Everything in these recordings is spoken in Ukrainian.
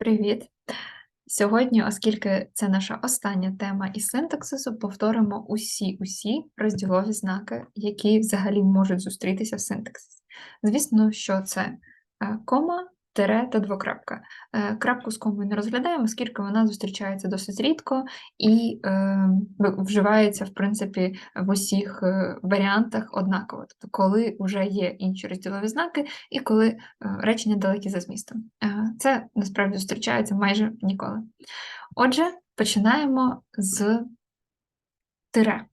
Привіт! Сьогодні, оскільки це наша остання тема із синтаксису, повторимо усі-усі розділові знаки, які взагалі можуть зустрітися в синтаксисі. Звісно, що це е, кома, тире та двокрапка. Е, Крапку з комою не розглядаємо, оскільки вона зустрічається досить рідко і е, вживається, в принципі, в усіх е, варіантах однаково. Тобто, коли вже є інші розділові знаки, і коли е, речення далекі за змістом. Це насправді зустрічається майже ніколи. Отже, починаємо з тире.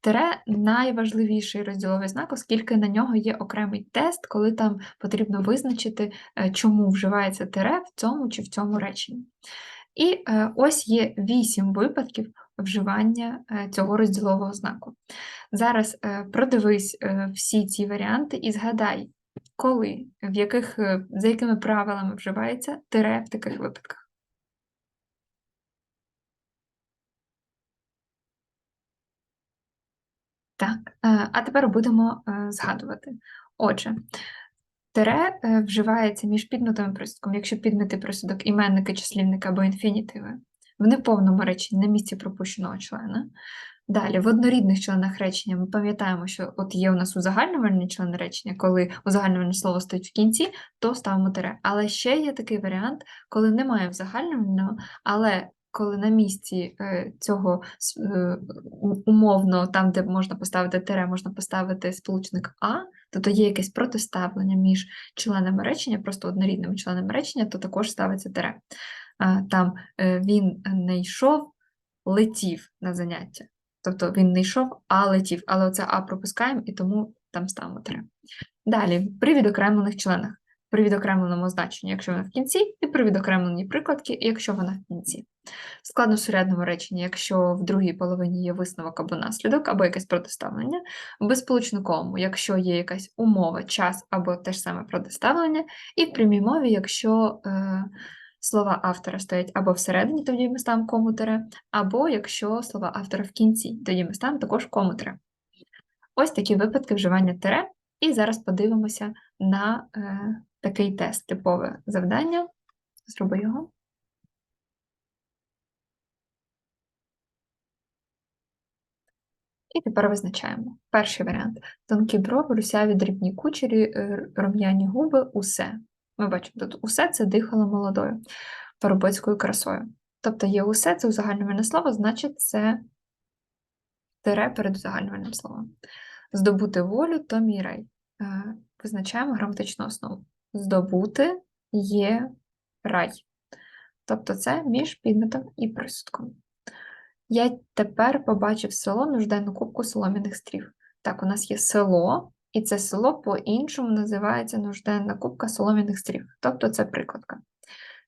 Тире найважливіший розділовий знак, оскільки на нього є окремий тест, коли там потрібно визначити, е, чому вживається тире в цьому чи в цьому реченні. І е, ось є вісім випадків вживання е, цього розділового знаку. Зараз продивись всі ці варіанти і згадай, коли, в яких, за якими правилами вживається тире в таких випадках. Так, е, а тепер будемо е, згадувати. Отже, тире е, вживається між підметом і присудком, якщо підмети присудок іменники, числівники або інфінітиви, в неповному реченні на місці пропущеного члена. Далі, в однорідних членах речення ми пам'ятаємо, що от є у нас узагальнювальні члени речення, коли узагальнювальне слово стоїть в кінці, то ставимо тире. Але ще є такий варіант, коли немає узагальнювального, але коли на місці е, цього е, умовно, там, де можна поставити тире, можна поставити сполучник А, тобто є якесь протиставлення між членами речення, просто однорідними членами речення, то також ставиться тире. Там е, він не йшов, летів на заняття. Тобто він не йшов, а летів. Але оце А пропускаємо і тому там ставимо тире. Далі, при відокремлених членах. При відокремленому значенні, якщо вона в кінці, і при відокремленій прикладці, якщо вона в кінці. В складносурядному реченні, якщо в другій половині є висновок або наслідок, або якесь протиставлення, в безполучниковому, якщо є якась умова, час або те ж саме протиставлення, і в прямій мові, якщо е, слова автора стоять або всередині, тоді ми ставимо кому або якщо слова автора в кінці, тоді ми ставимо також комутере. Ось такі випадки вживання тире. І зараз подивимося на е, такий тест, типове завдання. Зроби його. І тепер визначаємо. Перший варіант. Тонкі брови, русяві дрібні кучері, е, рум'яні губи, усе. Ми бачимо, тут усе це дихало молодою, парубоцькою красою. Тобто є усе, це узагальнювальне слово, значить це тире перед узагальнювальним словом. Здобути волю то мій рай. Е, Визначаємо граматичну основу. Здобути є рай. Тобто це між підметом і присудком. Я тепер побачив село нужденну кубку солом'яних стрів. Так, у нас є село, і це село по-іншому називається нужденна кубка солом'яних стрів. Тобто це прикладка.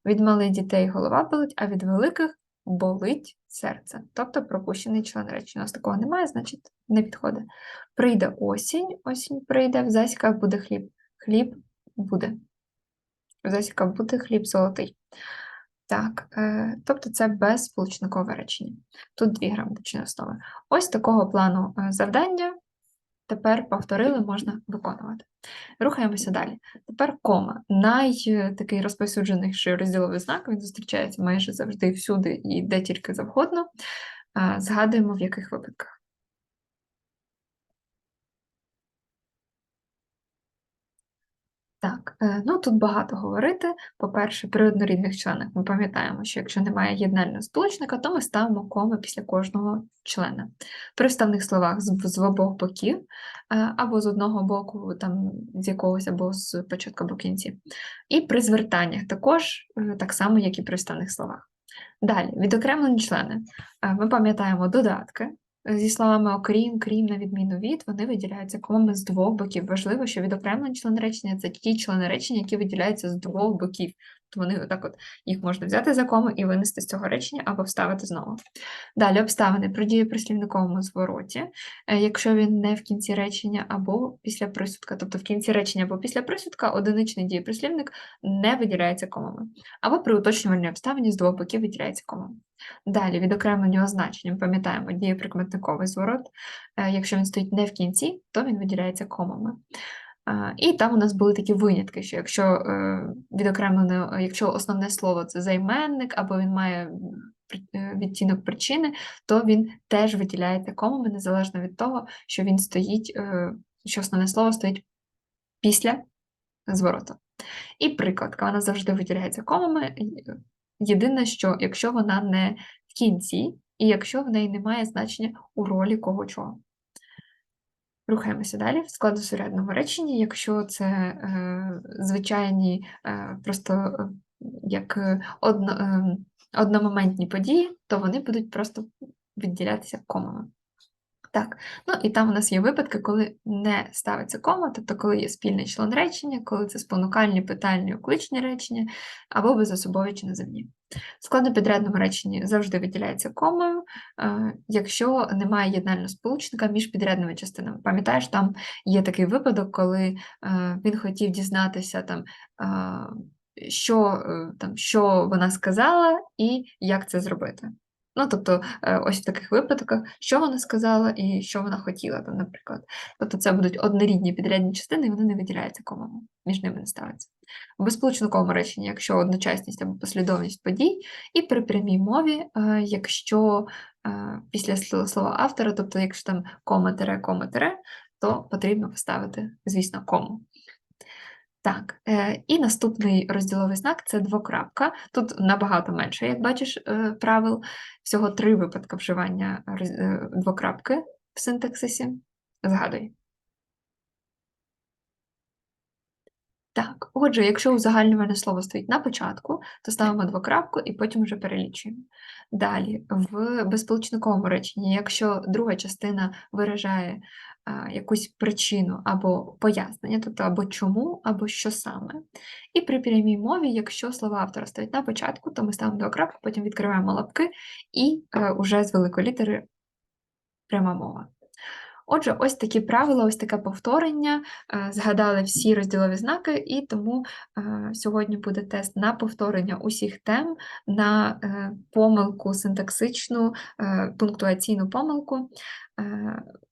Від малих дітей голова болить, а від великих болить серце. Тобто пропущений член речення. У нас такого немає, значить не підходить. Прийде осінь, осінь прийде, в засіках буде хліб. Хліб буде. В засіках буде хліб золотий. Так, е, тобто це безсполучникове речення. Тут дві граматичні основи. Ось такого плану е, завдання тепер повторили, можна виконувати. Рухаємося далі. Тепер кома. Най е, розповсюдженіший розділовий знак, він зустрічається майже завжди всюди і де тільки завгодно. Згадуємо, в яких випадках. Так, е, ну тут багато говорити. По-перше, при однорідних членах ми пам'ятаємо, що якщо немає єднального сполучника, то ми ставимо коми після кожного члена. При вставних словах з, обох боків, е, або з одного боку, там, з якогось, або з початку або кінці. І при звертаннях також, е, так само, як і при вставних словах. Далі, відокремлені члени. Ми пам'ятаємо додатки. Зі словами окрім, крім, на відміну від, вони виділяються комами з двох боків. Важливо, що відокремлені члени речення це ті члени речення, які виділяються з двох боків. То вони отак от їх можна взяти за кому і винести з цього речення або вставити знову. Далі обставини при слівниковому звороті, е, якщо він не в кінці речення або після присудка. Тобто в кінці речення або після присудка одиничний дієприслівник не виділяється комами. Або при уточнювальній обставині з двох боків виділяється комами. Далі, відокремлені означення, пам'ятаємо, дієприкметниковий зворот. Е, Якщо він стоїть не в кінці, то він виділяється комами. І там у нас були такі винятки, що якщо е, відокремлене, якщо основне слово це займенник, або він має е, відтінок причини, то він теж виділяється комами, незалежно від того, що він стоїть, е, що основне слово стоїть після звороту. І прикладка, вона завжди виділяється комами. Єдине, що якщо вона не в кінці, і якщо в неї немає значення у ролі кого чого. Рухаємося далі в складосурядному реченні, якщо це е, звичайні, е, просто е, як е, одно, е, одномоментні події, то вони будуть просто відділятися комами. Так, ну і там у нас є випадки, коли не ставиться кома, тобто коли є спільний член речення, коли це спонукальні, питальні, окличні речення, або безособові чи називні. В складнопідрядному реченні завжди виділяється комою, е, якщо немає єднального сполучника між підрядними частинами. Пам'ятаєш, там є такий випадок, коли е, він хотів дізнатися там. е, Що, там, що вона сказала і як це зробити. Ну, тобто, е, ось в таких випадках, що вона сказала і що вона хотіла, там, наприклад. Тобто це будуть однорідні підрядні частини, і вони не виділяються комами, між ними не ставиться. В безполучниковому реченні, якщо одночасність або послідовність подій, і при прямій мові, е, якщо е, після слова автора, тобто якщо там кома-тире, кома-тире, то потрібно поставити, звісно, кому. Так, е, і наступний розділовий знак це двокрапка. Тут набагато менше, як бачиш, е, правил. Всього три випадки вживання е, двокрапки в синтаксисі. Згадуй. Так, отже, якщо узагальнювальне слово стоїть на початку, то ставимо двокрапку і потім вже перелічуємо. Далі, в безполучниковому реченні, якщо друга частина виражає а, якусь причину або пояснення, тобто або чому, або що саме. І при прямій мові, якщо слова автора стоять на початку, то ми ставимо двокрапку, потім відкриваємо лапки і е, уже з великої літери пряма мова. Отже, ось такі правила, ось таке повторення. Е, Згадали всі розділові знаки, і тому е, сьогодні буде тест на повторення усіх тем, на е, помилку синтаксичну, пунктуаційну помилку.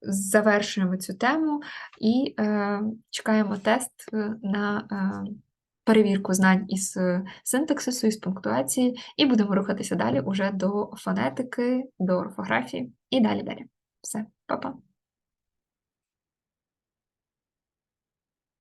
Завершуємо цю тему і чекаємо тест на перевірку знань із синтаксису, із пунктуації, і будемо рухатися далі уже до фонетики, до орфографії і далі далі. Все, па-па.